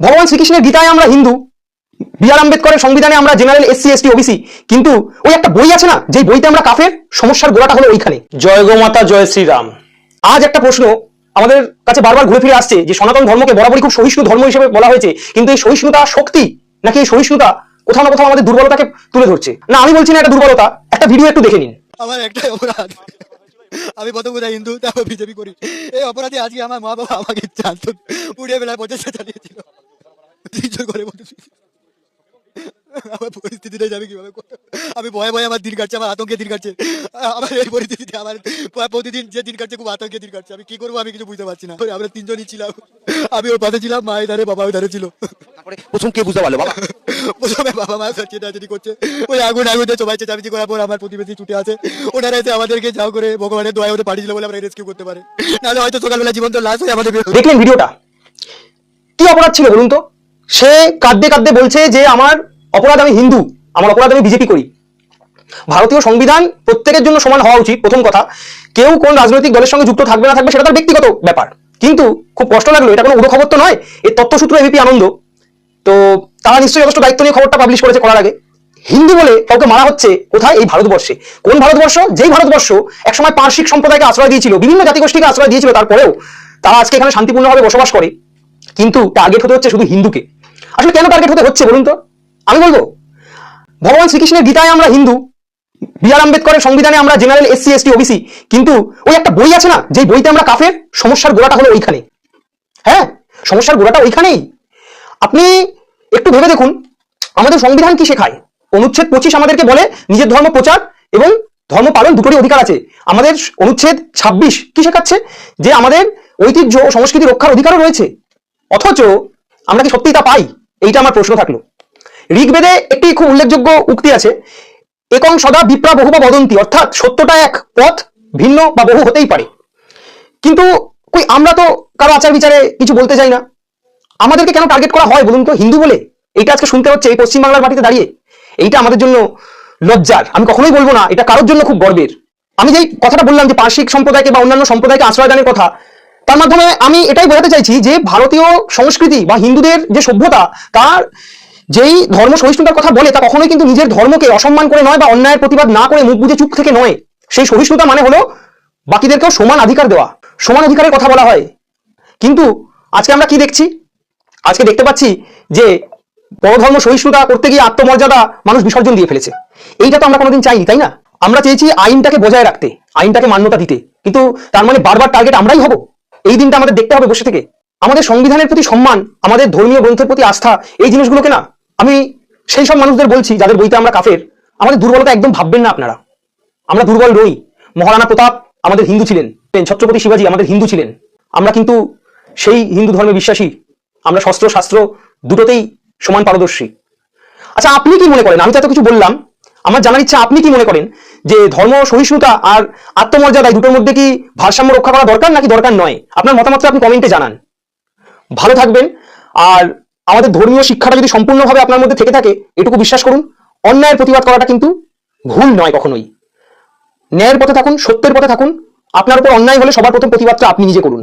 ভগবান শ্রীকৃষ্ণের গীতায় আমরা হিন্দু বি আর আম্বেদকরের সংবিধানে আমরা জেনারেল এসসি এসটি ওবিসি কিন্তু ওই একটা বই আছে না যেই বইতে আমরা কাফের সমস্যার গোড়াটা হলো ওইখানে। জয় গো মাতা জয় শ্রীরাম। আজ একটা প্রশ্ন আমাদের কাছে বারবার ঘুরে ফিরে আসছে যে সনাতন ধর্মকে বরাবরই খুব সহিষ্ণু ধর্ম হিসেবে বলা হয়েছে কিন্তু এই সহিষ্ণুতা শক্তি নাকি এই সহিষ্ণুতা কোথাও না কোথাও আমাদের দুর্বলতাকে তুলে ধরছে? না আমি বলছি না এটা দুর্বলতা একটা ভিডিও একটু দেখে নিন। আমার একটাই অপরাধ। আমি প্রথম কোথায় হিন্দু তারপর বিজেপি করি। এই অপরাধে আজকে আমার মা বাবা আমাকে জানতো পুড়িয়ে বেলায় প্রচেষ্টা চালিয়েছিল। তিনজন বসে আমার পরিস্থিতিটা যাবে কীভাবে আমি ভয়ে ভয়ে আমার দিন কাটছে আমার আতঙ্কে দিন কাটছে। আমার এই পরিস্থিতিতে আমার প্রতিদিন যে দিন কাটছে খুব আতঙ্কে দিন কাটছে। আমি কি করব আমি কিছু বুঝতে পারছি না। আমরা তিনজনই ছিলাম। আমি ওর পাশে ছিলাম মা ধারে বাবা ওই ধারে ছিল। প্রথম কে বুঝতে পারল বাবা? প্রথমে বাবা মা চেটাচেটি করছে। ওই আগুন আগুন দিয়ে সবাই চেঁচামেচি করার পর আমার প্রতিবেশী ছুটে আছে ওনারা এসে আমাদেরকে যাও করে ভগবানের দোয়া ওদের পাঠিয়েছিল বলে আমরা রেস্কিউ করতে পারে। নাহলে হয়তো সকালবেলা জীবন্ত লাশ হয়ে আমাদের দেখলেন ভিডিওটা? কি অপরাধ ছিল বলুন তো? সে কাঁদতে কাঁদতে বলছে যে আমার অপরাধ আমি হিন্দু, আমার অপরাধ আমি বিজেপি করি। ভারতীয় সংবিধান প্রত্যেকের জন্য সমান হওয়া উচিত, প্রথম কথা। কেউ কোন রাজনৈতিক দলের সঙ্গে যুক্ত থাকবে না থাকবে, সেটা তার ব্যক্তিগত ব্যাপার। কিন্তু খুব কষ্ট লাগল, এটা কোনো উড়ো খবর তো নয় এই তথ্যসূত্র এবিপি আনন্দ। তো তারা নিশ্চয়ই যথেষ্ট দায়িত্ব নিয়ে খবরটা পাবলিশ করেছে করার আগে। হিন্দু বলে কাউকে মারা হচ্ছে কোথায়? এই ভারতবর্ষে। কোন ভারতবর্ষ? যেই ভারতবর্ষ একসময় পার্শ্বিক সম্প্রদায়কে আশ্রয় দিয়েছিল, বিভিন্ন জাতিগোষ্ঠীকে আশ্রয় দিয়েছিল, তারপরেও তারা আজকে এখানে শান্তিপূর্ণভাবে বসবাস করে। কিন্তু টার্গেট হতে হচ্ছে শুধু হিন্দুকে। আসলে কেন টার্গেট হতে হচ্ছে বলুন তো? আমি বলব, ভগবান শ্রীকৃষ্ণের গীতায় আমরা হিন্দু, বি আর আম্বেদকরের সংবিধানে আমরা জেনারেল এসসি এসটি ওবিসি কিন্তু ওই একটা বই আছে না, যেই বইতে আমরা কাফের, সমস্যার গোড়াটা হলো ওইখানে। হ্যাঁ সমস্যার গোড়াটা ওইখানেই। আপনি একটু ভেবে দেখুন, আমাদের সংবিধান কি শেখায়? অনুচ্ছেদ পঁচিশ আমাদেরকে বলে, নিজের ধর্ম প্রচার এবং ধর্ম পালন দুটোরই অধিকার আছে। আমাদের অনুচ্ছেদ ছাব্বিশ কি শেখাচ্ছে? যে আমাদের ঐতিহ্য ও সংস্কৃতি রক্ষার অধিকারও রয়েছে। অথচ আমরা কি সত্যিই তা পাই? এইটা আমার প্রশ্ন থাকল। ঋগ্বেদে একটি খুব উল্লেখযোগ্য উক্তি আছে, একং সদা বিপ্রা বহু বা বদন্তি, অর্থাৎ সত্যটা এক পথ ভিন্ন বা বহু হতেই পারে। কিন্তু কই, আমরা তো কারও আচার বিচারে কিছু বলতে চাই না। আমাদেরকে কেন টার্গেট করা হয় বলুন তো, হিন্দু বলে? এইটা আজকে শুনতে হচ্ছে এই পশ্চিমবাংলার মাটিতে দাঁড়িয়ে। এইটা আমাদের জন্য লজ্জার। আমি কখনোই বলব না, এটা কারোর জন্য খুব গর্বের। আমি যেই কথাটা বললাম যে পার্শ্বিক সম্প্রদায়কে বা অন্যান্য সম্প্রদায়কে আশ্রয় দানের কথা তার মাধ্যমে আমি এটাই বোঝাতে চাইছি যে ভারতীয় সংস্কৃতি বা হিন্দুদের যে সভ্যতা, তার যেই ধর্ম সহিষ্ণুতার কথা বলে, তা কখনোই কিন্তু নিজের ধর্মকে অসম্মান করে নয় বা অন্যায়ের প্রতিবাদ না করে মুখ বুঝে চুপ থেকে নয়। সেই সহিষ্ণুতা মানে হলো বাকিদেরকেও সমান অধিকার দেওয়া, সমান অধিকারের কথা বলা হয়। কিন্তু আজকে আমরা কি দেখছি? আজকে দেখতে পাচ্ছি যে পরধর্ম সহিষ্ণুতা করতে গিয়ে আত্মমর্যাদা মানুষ বিসর্জন দিয়ে ফেলেছে। এইটা তো আমরা কোনোদিন চাইনি, তাই না? আমরা চেয়েছি আইনটাকে বজায় রাখতে, আইনটাকে মান্যতা দিতে। কিন্তু তার মানে বারবার টার্গেট আমরাই হব? এই দিনটা আমাদের দেখতে হবে বসে থেকে। আমাদের সংবিধানের প্রতি সম্মান, আমাদের ধর্মীয় গ্রন্থের প্রতি আস্থা, এই জিনিসগুলোকে না আমি সেই সব মানুষদের বলছি যাদের বইতে আমরা কাফের। আমাদের দুর্বলতা একদম ভাববেন না আপনারা। আমরা দুর্বল নই মহারানা প্রতাপ আমাদের হিন্দু ছিলেন। ছত্রপতি শিবাজী আমাদের হিন্দু ছিলেন। আমরা কিন্তু সেই হিন্দু ধর্মে বিশ্বাসী। আমরা শস্ত্র, শাস্ত্র দুটোতেই সমান পারদর্শী। আচ্ছা আপনি কি মনে করেন? আমি তো এত কিছু বললাম। আমার জানার ইচ্ছা, আপনি কি মনে করেন যে ধর্ম, সহিষ্ণুতা আর আত্মমর্যাদা দুটোর মধ্যে কি ভারসাম্য রক্ষা করা দরকার নাকি দরকার নয়? আপনার মতামতটা আপনি কমেন্টে জানান। ভালো থাকবেন। আর আমাদের ধর্মীয় শিক্ষাটা যদি সম্পূর্ণভাবে আপনার মধ্যে থেকে থাকে, এটুকু বিশ্বাস করুন, অন্যায়ের প্রতিবাদ করাটা কিন্তু ভুল নয় কখনোই। ন্যায়ের পথে থাকুন, সত্যের পথে থাকুন। আপনার উপর অন্যায় হলে সবার প্রথম প্রতিবাদটা আপনি নিজে করুন।